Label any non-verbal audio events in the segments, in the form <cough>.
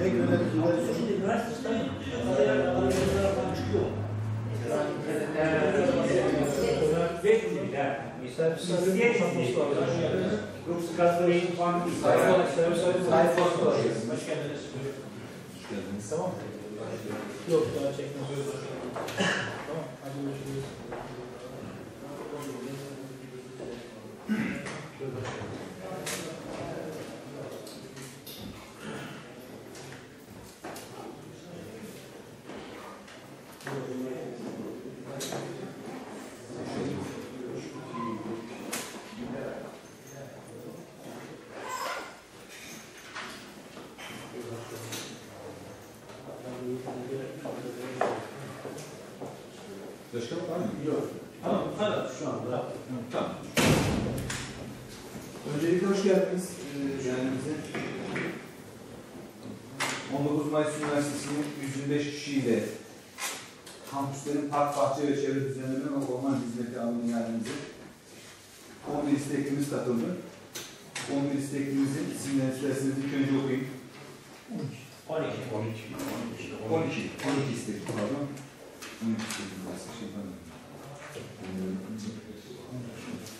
Ne göre Şimdi üniversiteden adaylar falan çıkıyor. İsteyen Yoksa gazetelerin falan değil. Tamam. Yok daha çekmez. Tamam. Hadi görüşürüz. Başkanım var mı? Yok. Tamam, kadar şu anda. Tamam. Öncelikle hoş geldiniz. Yani bize 19 Mayıs Üniversitesi'nin 125 kişiyle kampüslerin park, bahçe ve çevre düzenleme ve orman hizmeti alımı ihalemize 11 isteklimiz katıldı. 11 isteklimizin isimlerini isterseniz ilk önce okuyayım. 12. 12. 12. 12 istek pardon. 12 istek.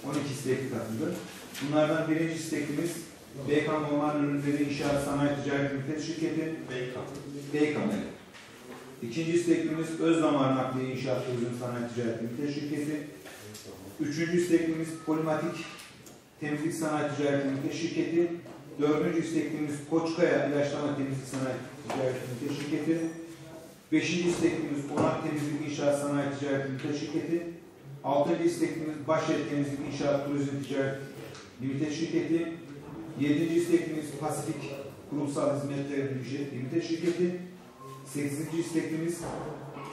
12 istekli katıldı. Bunlardan birinci isteklimiz Beykan Orman Ürünleri İnşaat Sanayi Ticaret Limited Şirketi. Beykan. Beykan evet. İkinci isteklimiz Özdamar Nakliye İnşaat Turizm Sanayi Ticaret Limited Şirketi. Üçüncü isteklimiz Polimatik Temizlik Sanayi Ticaret Limited Şirketi. Dördüncü isteklimiz Koçkaya İlaçlama Temizlik Sanayi Ticaret Limited Şirketi. Beşinci isteklimiz Onak Temizlik İnşaat Sanayi Ticaret Limited Şirketi. Altıncı isteklimiz Başet Temizlik İnşaat Turizm Ticaret Limited Şirketi. Yedinci isteklimiz Pasifik Kurumsal Hizmetler Limited Şirketi. Sekizinci isteklimiz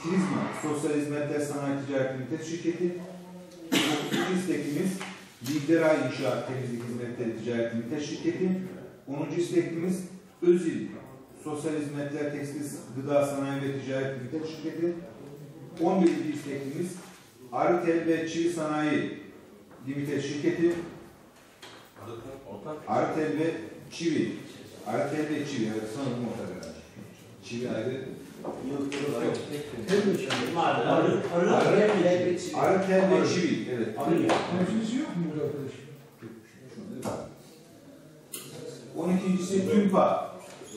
Trizma Sosyal Hizmetler Sanayi Ticaret Limited Şirketi. Dokuzuncu isteklimiz Lideray İnşaat Temizlik Hizmetleri Ticaret Limited Şirketi. Onuncu isteklimiz Özil Sosyal Hizmetler Tekstil Gıda Sanayi ve Ticaret Limited Şirketi. 11. isteklimiz Artel ve Çivi Sanayi Limited Şirketi. Artel ve Çivi. Artel ve Çivi. Evet, sanırım ortak herhalde. Çivi ayrı. Yok, yok. Arı, arı, arı. Artel ve Çivi. Evet. Konuşunuzu yok mu burada arkadaş? 12.si TÜMPA.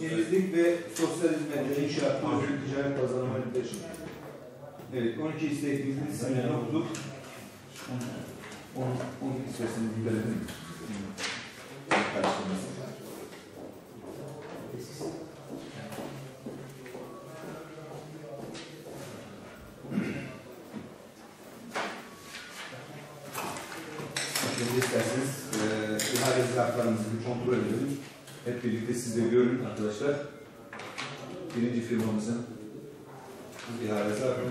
Temizlik ve Sosyal Hizmetler İnşaat Turizm Ticaret Limited Şirketi. Evet, 12 istekimizin isimlerini okuduk. 10, 12 isterseniz gidelim. Karşılaması. Birlikte siz görün arkadaşlar. Birinci firmamızın ihale zarfı.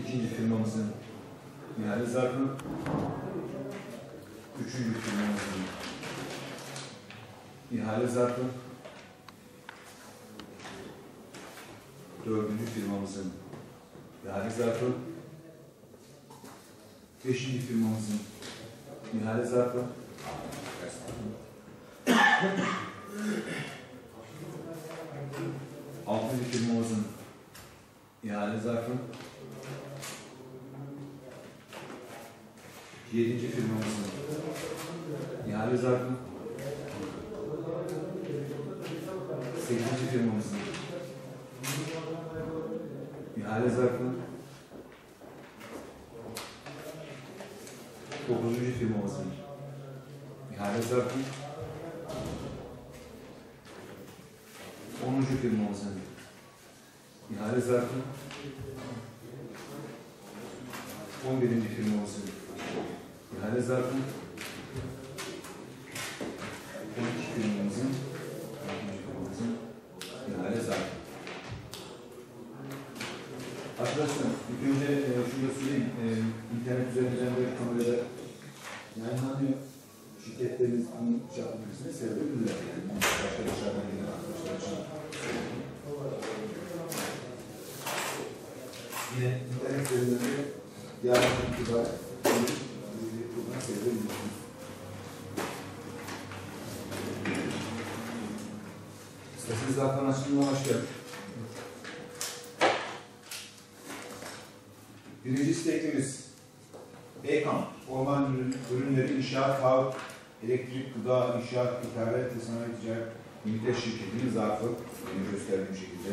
İkinci firmamızın ihale zarfı. Üçüncü firmamızın ihale zarfı. Dördüncü firmamızın ihale zarfı. Beşinci firmamızın ihale zarfı. Altıncı firmamızın ihale zarfı. Yedinci firmamızın ihale zarfı. Sekizinci firmamızın ihale zarfı. Dokuzuncu firmamızın ihale zarfı. Onuncu firmamızın ihale zarfı. On birinci firmamızın ihale zarfı. On iki firmamızın on iki firmamızın ihale zarfı. Arkadaşlar, ilk önce e, şunu da söyleyeyim. E, internet üzerinden de kamerada yayınlanıyor. Şirketlerimiz bunu şey yapmasını sevebilirler. Yani başka dışarıdan gelen arkadaşlar için. Yine internet üzerinden de yarın itibaren bunu seyredebilirsiniz. Zaten açılımına hoş geldin. Birinci isteğimiz EKAM, orman ürün- ürünleri inşaat, hava, elektrik, gıda, inşaat, ithalat ve sanayi ticaret ünite şirketinin zarfı, benim gösterdiğim şekilde.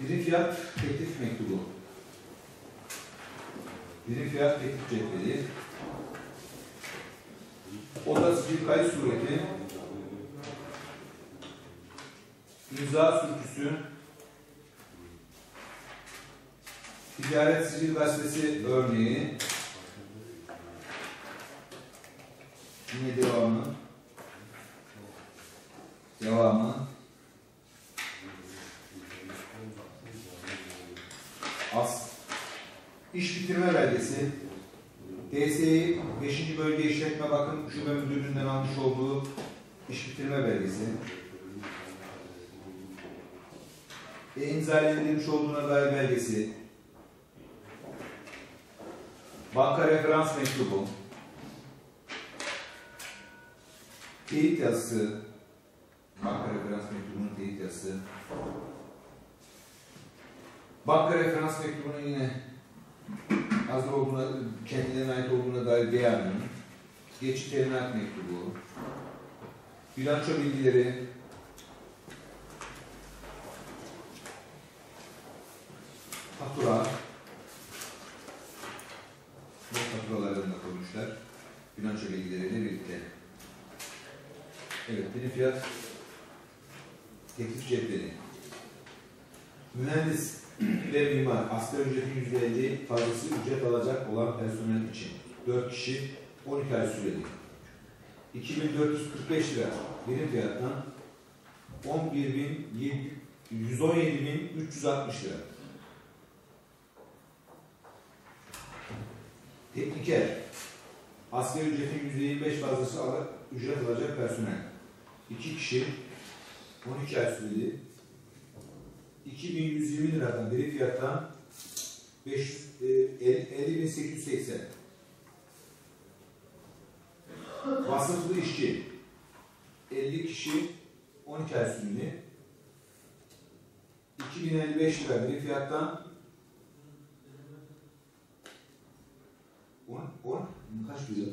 Birim fiyat teklif mektubu. Birim fiyat teklif cetveli. Sicil kayıt sureti. İmza sürküsü. Ticaret sicil gazetesi örneği. Yine devamı. Devamı. As. İş bitirme belgesi. DSİ 5. Bölge İşletme Bakım Şube Müdürlüğü'nden almış olduğu iş bitirme belgesi. E, imza edilmiş olduğuna dair belgesi. Banka referans mektubu. Teyit yazısı. Banka referans mektubunun teyit yazısı. Banka referans mektubunun yine hazır olduğuna, kendilerine ait olduğuna dair beyanı, geçit teminat mektubu, bilanço bilgileri, fatura, bu faturalarını da koymuşlar, bilanço bilgileriyle birlikte. Evet, bir fiyat teklif cetveli. Mühendis ve mimar asgari ücretin yüzde elli fazlası ücret alacak olan personel için 4 kişi 12 ay süreli. 2445 lira birim fiyattan 11.117.360 lira. Tekniker asgari ücretin yüzde 25 fazlası ala- ücret alacak personel. 2 kişi 12 ay süreli 2120 liradan biri fiyattan 500, e, 50.880. Vasıflı işçi 50 kişi 12 ay süreli 2055 lira biri fiyattan 10, 10, kaç lira?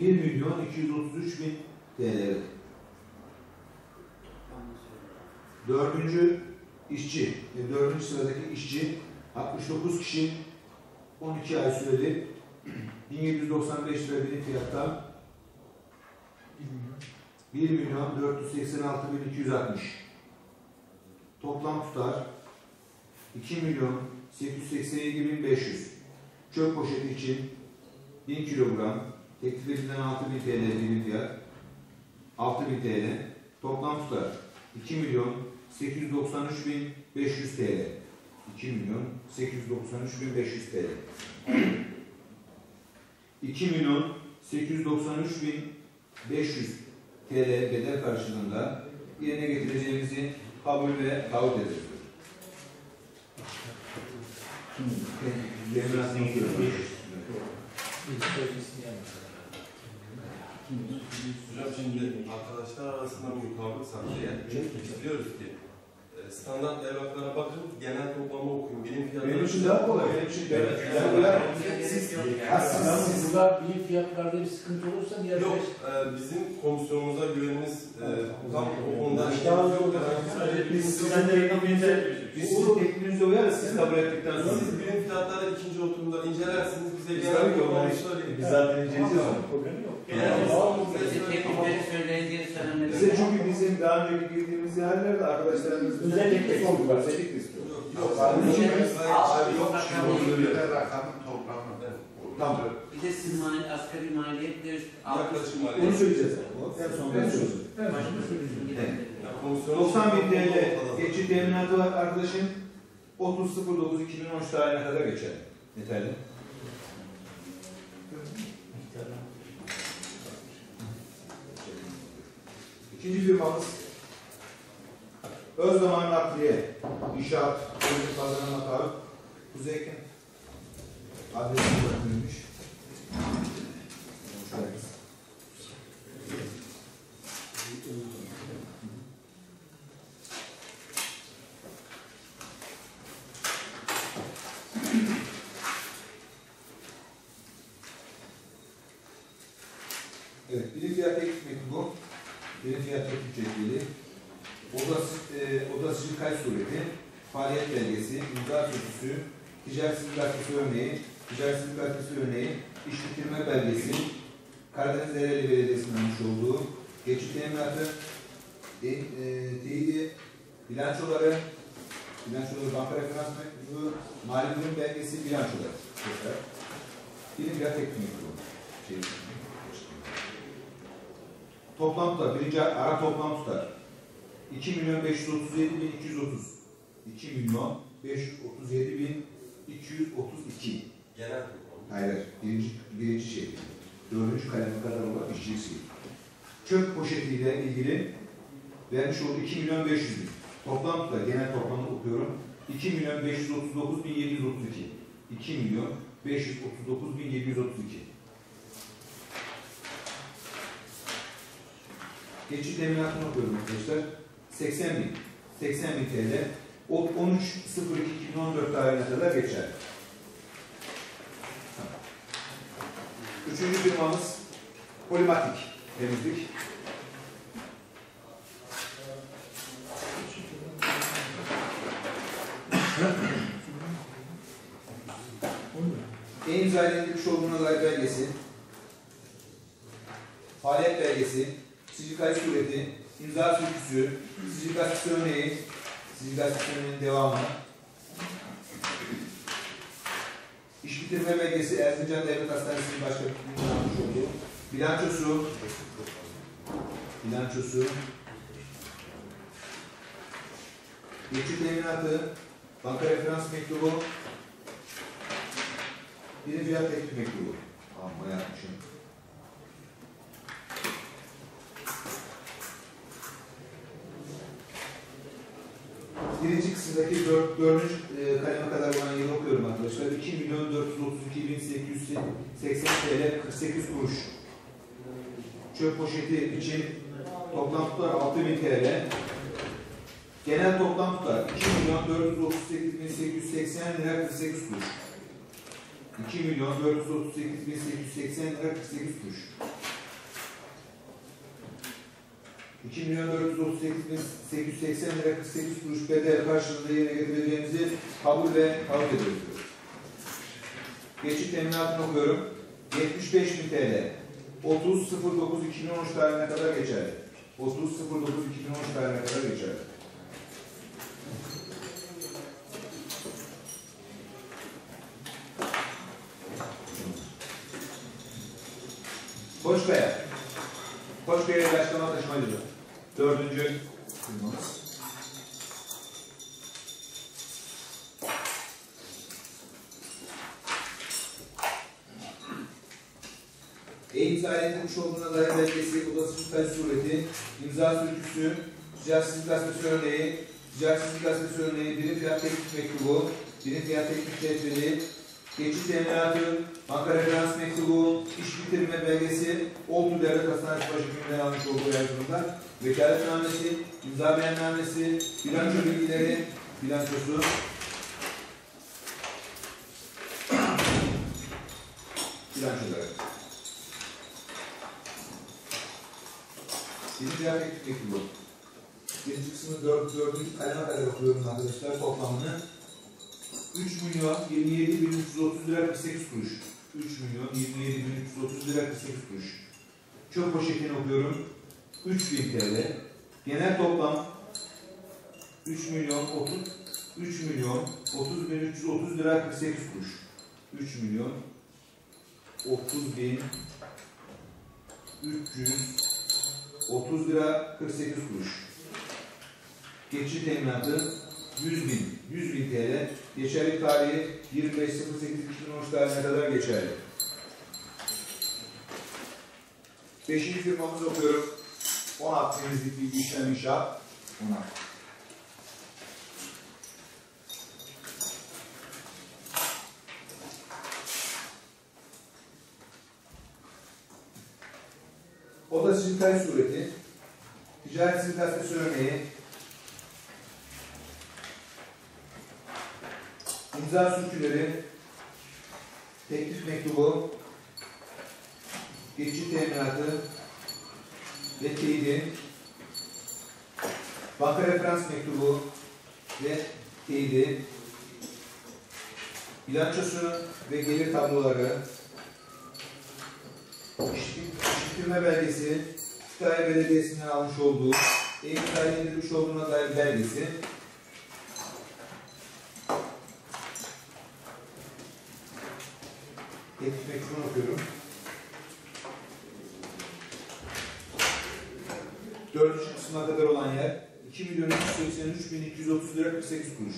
1 milyon 233 bin TL. Dördüncü işçi, e, dördüncü sıradaki işçi 69 kişi 12 ay süreli <clears throat> 1795 lira birim fiyatta 1 milyon 486 bin 260 toplam tutar 2 milyon 887 bin 500 çöp poşeti için 1000 kilogram teklif edilen 6000 TL birim fiyat 6000 TL toplam tutar 2 milyon 893 bin 500 TL 2 milyon 893 bin 500 TL 2 milyon 893 bin 500 TL bedel karşılığında yerine getireceğimizi kabul ve taahhüt ederiz. Hocam şimdi arkadaşlar arasında bir mutabık sağlayın. Biz diyoruz ki e, standart evraklara bakın, genel toplamı okuyun. Birim fiyatları... Benim için daha kolay. Benim için de. Yani bunlar- siz, ha, siz, burada bilim fiyatlarda bir sıkıntı olursa diğer Yok, e, bizim komisyonumuza güvenimiz e, tam o konuda... Tamam, yok. biz Biz sizin teklifinize, biz sizin teklifinize uyarız siz kabul ettikten sonra. siz birim fiyatları ikinci oturumda incelersiniz, bize Biz genel onları- söyleyin. Biz zaten inceleyeceğiz onu. Problemi yok. Genel söyleyin. teklifleri söylediği söylemleri. Daha önceki girdiğimiz yerlerde arkadaşlarımız Özellikle sordu. Özellikle istiyor. Yok, yok. Abi, Yok, rakamın toplamı. Tamam. Bir de siz mali, asgari maliyet de Yaklaşım Onu söyleyeceğiz. En son ben söyleyeceğim. Komisyonun- 90 bin TL geçici teminatı var arkadaşım. 30.09.2013 tarihine kadar geçer. Yeterli. İkinci firmamız Özdaman Nakliye, İnşaat, Köyün Pazarına Tabi, Kuzeyken, adresi bırakılmış. Hoş geldiniz. Evet, birim fiyat teklif mektubu, teklif cetveli, odası, e, odasıcı sureti, faaliyet belgesi, imza sözcüsü, ticaret sigortası örneği, ticaret sigortası örneği, iş bitirme belgesi, Karadeniz Dereli Belediyesi'nin almış olduğu, geçit teminatı, e, e, teyidi, bilançoları, bilançoları, banka referans mektubu, mali durum belgesi, bilançoları. Tekrar. Birim fiyat teklif mektubu. Şey, Toplam tutar, birinci ara toplam tutar. 2 milyon 537 bin 230. 2 milyon 537 bin 232. Genel toplam. Hayır, birinci, birinci şey. Dördüncü kaleme kadar olan işçilik şey. Çöp poşetiyle ilgili vermiş olduğu 2 milyon 500 bin. Toplam tutar, genel toplamı okuyorum. 2 milyon 539 bin 732. 2 milyon 539 bin 732. Geçici teminatını okuyorum arkadaşlar. 80 bin. 80 bin TL. O 13.02.2014 tarihine kadar geçer. Üçüncü firmamız Polimatik Temizlik. En imza edilmiş olduğuna dair belgesi, faaliyet belgesi, sicil kayıt sureti, imza sürücüsü, sicil gazetesi örneği, sicil gazetesi örneğinin devamı, iş bitirme belgesi Erzincan Devlet Hastanesi'nin başkanlığının almış olduğu, bilançosu, bilançosu, geçit teminatı, banka referans mektubu, bir fiyat teklif mektubu. Amma yapmışım. Birinci kısımdaki dört, dördüncü e, kaleme kadar olan yeri okuyorum arkadaşlar. 2 milyon 432 bin 880 TL 48 kuruş. Çöp poşeti için toplam tutar 6 bin TL. Genel toplam tutar 2 milyon 438 bin 880 lira 48 kuruş. 2 milyon 438 bin 880 lira 48 kuruş. 2 milyon 438 bin 880 lira 48 kuruş bedel karşılığında yerine getireceğimizi kabul ve kabul ediyoruz. Geçit teminatını okuyorum. 75 bin TL. 30.09.2013 tarihine kadar geçerli. 30.09.2013 tarihine kadar geçerli. Koçkaya. Koçkaya ilaçlama taşımacılığı. Dördüncü firmamız. E-imza edilmiş olduğuna dair belgesi, odası tutaş sureti, imza sürücüsü, ticaretsizlik gazetesi örneği, ticaretsizlik gazetesi örneği, birim fiyat teklif mektubu, birim fiyat teklif cetveli, geçiş teminatı, banka referans mektubu, iş bitirme belgesi, Oltu Devlet Hastanesi Başhekiminden almış olduğu yardımında, vekaletnamesi, imza beyannamesi, bilanço bilgileri, bilançosu, bilançoları. Birinci fiyat teklif mektubu. Birinci kısmı dört, dördüncü kaleme kadar okuyorum arkadaşlar toplamını. 3 milyon 27 bin 330 lira 48 kuruş. 3 milyon 27 bin 330 lira 48 kuruş. Çöp poşetini okuyorum. 3 bin TL. Genel toplam 3 milyon 30 3 milyon 30 bin 330 lira 48 kuruş. 3 milyon 30 bin 330 lira 48 kuruş. Geçici teminatı 100 bin, 100 bin TL. Geçerli tarihi 25.08.2013 tarihine kadar geçerli. Beşinci firmamızı okuyorum. 10 Akdenizlik bir güçten inşa. 10 Akdeniz. O da sizin sureti. Ticaret sirkası örneği. İmza sürçüleri. Teklif mektubu. Geçici teminatı ve teyidi, banka referans mektubu ve teyidi, bilançosu ve gelir tabloları, işletme belgesi, Kütahya Belediyesi'nden almış olduğu, ev indirmiş olduğuna dair belgesi, teklif mektubunu okuyorum. Dördüncü kısmına kadar olan yer 2 milyon 383 bin 230 lira 48 kuruş.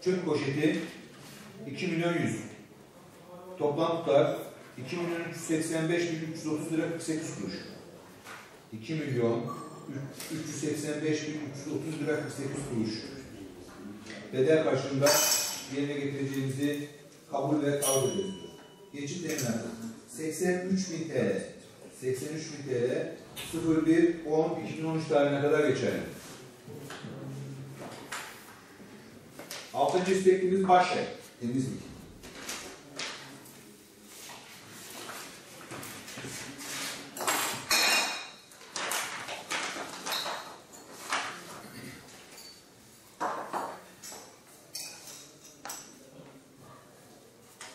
Çöp poşeti 2 milyon 100. Toplam tutar 2 milyon 385 bin 330 lira 48 kuruş. 2 milyon 385 bin 330 lira 48 kuruş. Bedel karşılığında yerine getireceğimizi kabul ve kabul ediyoruz. Geçit teminatı 83 bin TL. 83 bin TL 01 10 2013 tarihine kadar geçerli. Altıncı isteklimiz başlık. Temizlik.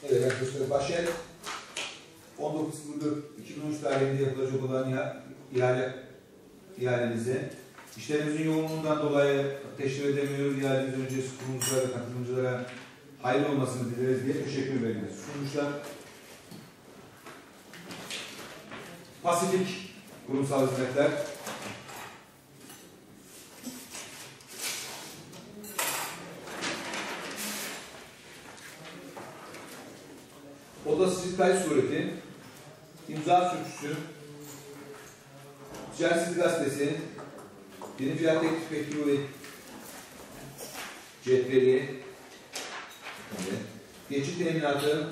Evet arkadaşlar başlık 19.04.2013 tarihinde yapılacak olan ya- ihale ihalemize işlerimizin yoğunluğundan dolayı teşvik edemiyoruz. İhalemiz öncesi kurumculara ve katılımcılara hayırlı olmasını dileriz diye teşekkür ederiz. Sunmuşlar. Pasifik Kurumsal Hizmetler. Oda sicil kayıt sureti, imza sürücüsü, Ticaret Sicil Gazetesi, Birinci Fiyat Teklif Mektubu ve cetveli, geçit teminatı,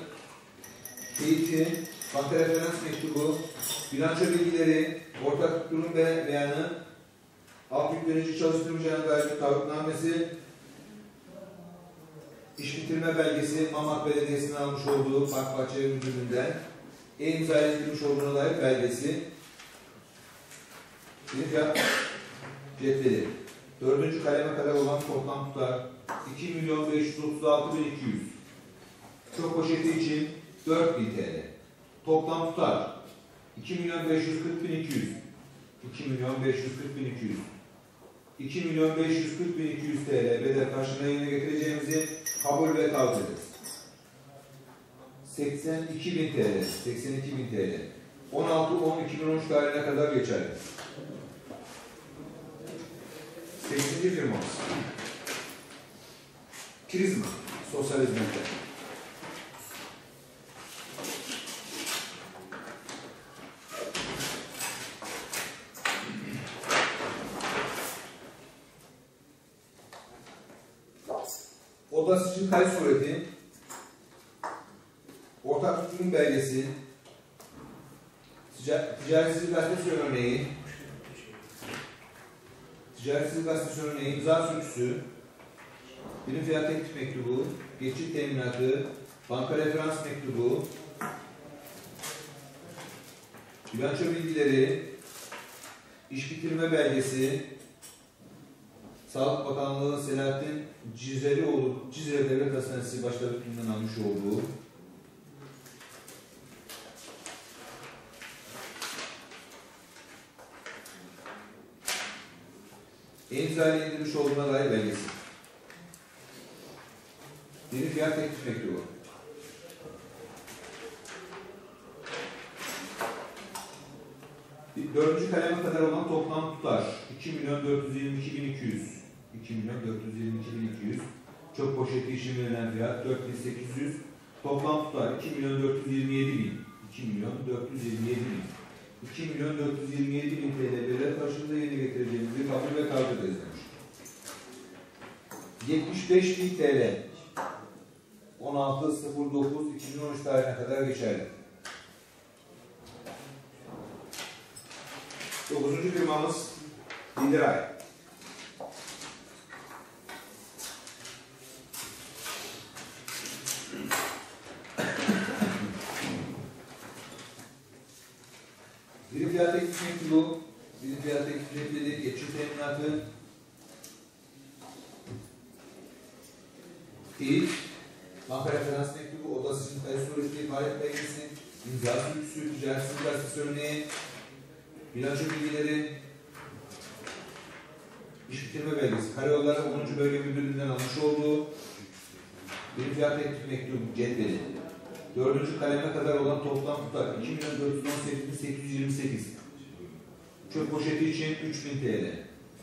teyiti, banka referans mektubu, bilanço bilgileri, ortak durum ve beyanı, alt yüklenici çalıştırmayacağına dair taahhütnamesi, İş bitirme belgesi Mamak Belediyesi'nin almış olduğu Park Bahçe Müdürlüğü'nden e-imza edilmiş olduğuna dair belgesi bir fiyat cetveli. Dördüncü kaleme kadar olan toplam tutar 2 milyon 536 bin 200. Çok poşeti için 4 bin TL. Toplam tutar 2 milyon 540 bin 200. 2 milyon 540 bin 200. 2 milyon 540 bin 200 TL bedel karşılığında yerine getireceğimizi kabul ve tavsiye ederiz. 82 bin TL, 82 bin TL. 16-10-2013 tarihine kadar geçerli. 8. firmamız. Prizma, sosyal hizmetler. Sicil kayıt sureti, ortak tutum belgesi, tica- ticaret sicil gazetesi örneği, ticaret sicil gazetesi örneği, imza sürücüsü, birim fiyat teklif mektubu, geçit teminatı, banka referans mektubu, bilanço bilgileri, iş bitirme belgesi, Sağlık Bakanlığı Selahattin Cizrelioğlu, Cizre Devlet Hastanesi Başkanlığı'ndan almış olduğu imzayla edilmiş olduğuna dair belgesi. Bir fiyat teklif mektubu. Dördüncü kaleme kadar olan toplam tutar 2 milyon 422 bin 200. 2 milyon 422 bin 200. Çok poşeti için verilen fiyat 4800. Toplam tutar 2 milyon 427 bin. 2 milyon 427 bin. 2 milyon 427 bin TL bedel karşılığında yerine getireceğimizi kabul ve kabul ederiz demiş. 75 bin TL 16.09.2013 tarihine kadar geçerli. Dokuzuncu firmamız Lideray. Birim fiyat teklif mektubu, birim fiyat mektubu, geçici teminatı, değil, banka referans mektubu, oda sizin kayıt sureti, faaliyet belgesi, imza sürüsü, ticaret gazetesi örneği, bilanço bilgileri, iş bitirme belgesi, karayolları 10. Bölge Müdürlüğü'nden almış olduğu bir fiyat teklif mektubu cetveli. Dördüncü kaleme kadar olan toplam tutar 2 milyon 418.828. Çöp poşeti için 3000 TL.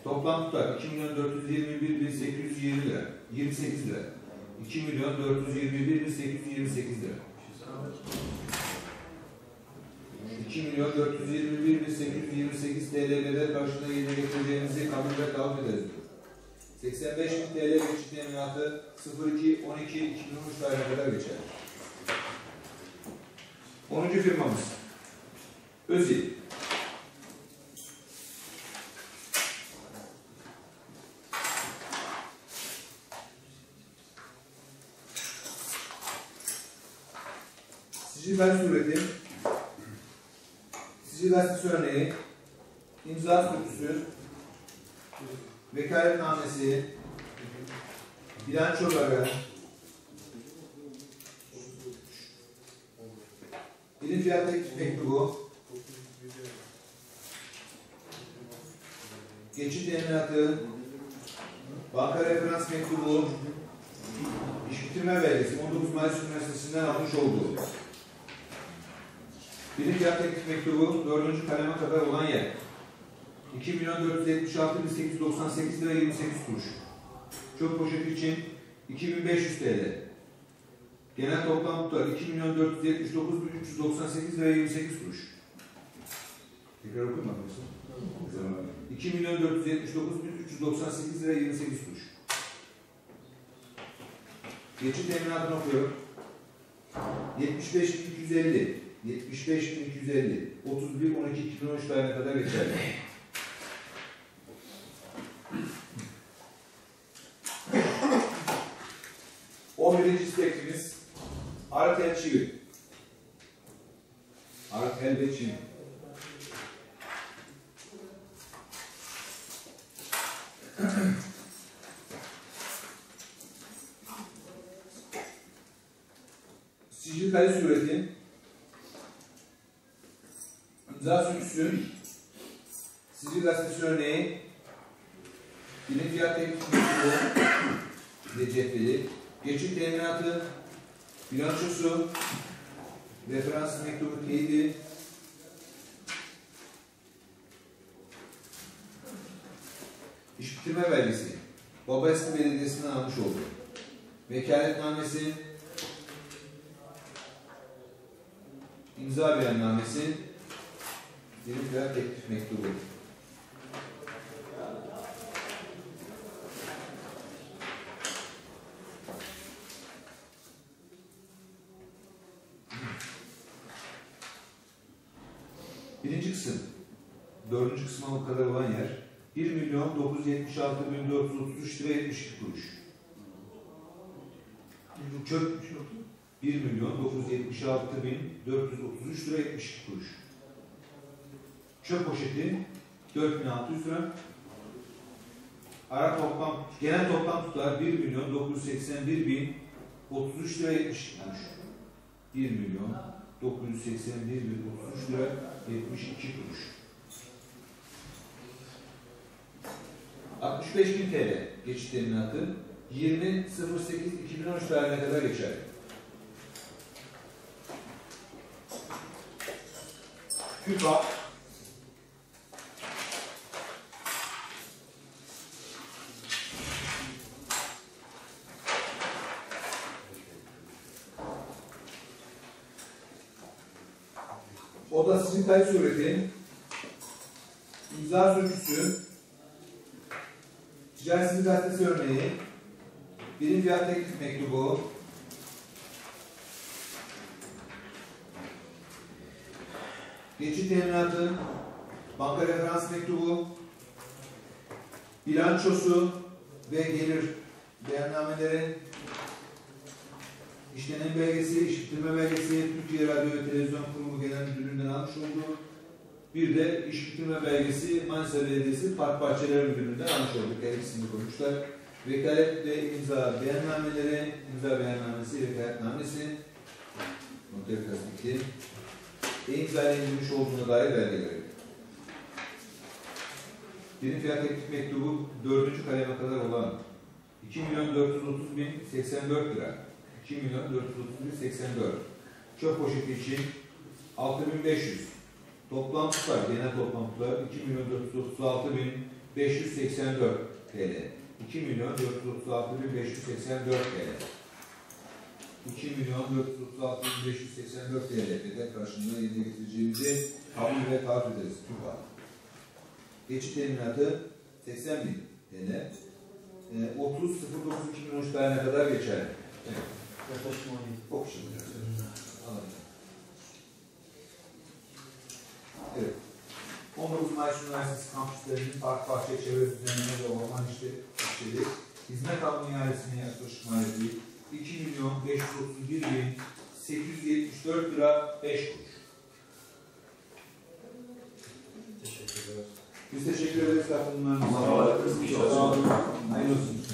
Toplam tutar 2 milyon 421.820 lira. 28 lira. 2 milyon 421.828 lira. 2 milyon 421.828 TL'lere karşılığında yerine getireceğinizi kabul ve kabul ederiz. 85 bin TL geçit teminatı 02 12 2013 tarihine kadar geçer. 10. firmamız Özil. Sicil ben sureti, sicil gazetesi örneği, imza sürüsü, vekaletnamesi, bilançoları, bilim fiyat teklif mektubu, geçit teminatı, banka referans mektubu, iş bitirme belgesi 19 Mayıs Üniversitesi'nden almış olduğu. Bilim fiyat teklif mektubu 4. kaleme kadar olan yer. 2 milyon 476 bin 898 lira 28 kuruş. Çöp poşeti için 2500 TL. Genel toplam tutar 2 milyon 479 bin 398 lira 28 kuruş. Tekrar okuyayım mı? 2 milyon 479 bin 398 lira 28 kuruş. Geçit teminatını okuyorum. 75 bin 250, 75 bin 250, 31 12 2013 tarihine kadar geçerli. On birinci isteklimiz Artel Çivi. Artel ve Çivi. Sicil kayıt sureti, sürüsü, sicil gazetesi örneği, bilim fiyat mektubu ve cetveli, geçit teminatı, bilançosu, referans mektubu teyidi, iş bitirme belgesi, Babaeski Belediyesi'nden almış oldu. Vekaletnamesi, imza beyannamesi, fiyat teklif mektubu. Birinci kısım, dördüncü kısma bu kadar olan yer, 1 milyon 976 bin 433 lira 72 kuruş. Çöp 1 milyon 976 bin 433 lira 72 kuruş. Çöp poşeti 4600 lira. Ara toplam, genel toplam tutar 1 milyon 981 bin 33 lira 72 kuruş. 1 milyon 981 bin 33 lira 72 kuruş. 65 bin TL geçit teminatı 20.08.2013 tarihine kadar geçer. TÜFA Oda sizin kayıt sureti, imza sürücüsü, ticaret sivil gazetesi örneği, birim fiyat teklif mektubu, geçit teminatı, banka referans mektubu, bilançosu ve gelir beyannameleri, işlenen belgesi, işitilme belgesi, Türkiye Radyo ve Televizyon Kurumu Genel Müdürlüğü'nden almış olduğu bir de iş bitirme belgesi Manisa Belediyesi Park Bahçeleri Müdürlüğü'nden almış olduk. Her ikisini koymuşlar. Vekalet ve imza beyannameleri, imza beyannamesi, vekaletnamesi, noter tasdikli, ve imza edilmiş olduğuna dair belgeleri. Birim fiyat teklif mektubu dördüncü kaleme kadar olan 2 milyon 430 bin 84 lira. 2 milyon 430 bin 84. Çöp poşeti için 6500. Toplam tutar, genel toplam tutar 2 milyon 436 bin 584 TL. 2 milyon 436 bin 584 TL. 2 milyon 436 bin 584 TL bedel karşılığında yerine getireceğimizi kabul ve taahhüt ederiz. TÜKA. Geçit teminatı 80 bin TL. E, 30.09.2013 tarihine kadar geçerli. Evet. Yaklaşım olayım. Oku şimdi. Evet. 19 Mayıs Üniversitesi kampüslerinin park, bahçe, çevre düzenleme ve orman işleri, hizmet alma ihalesine yaklaşık maliyeti 2 milyon 531 bin 874 lira 5 kuruş. Teşekkürler. Biz teşekkür ederiz katılımlarınız. Sağ olun. Sağ olun. Hayırlı olsun.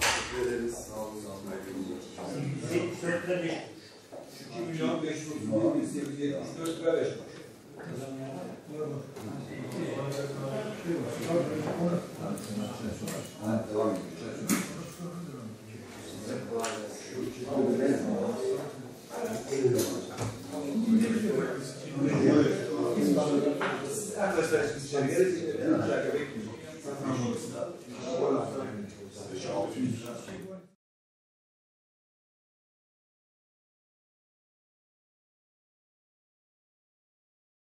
Teşekkür ederiz. Sağ olun. Saygılar. 74 lira 5 2 milyon 531 bin 874 lira 5 kuruş. Ha, devam. Arkadaşlar içeri geliriz.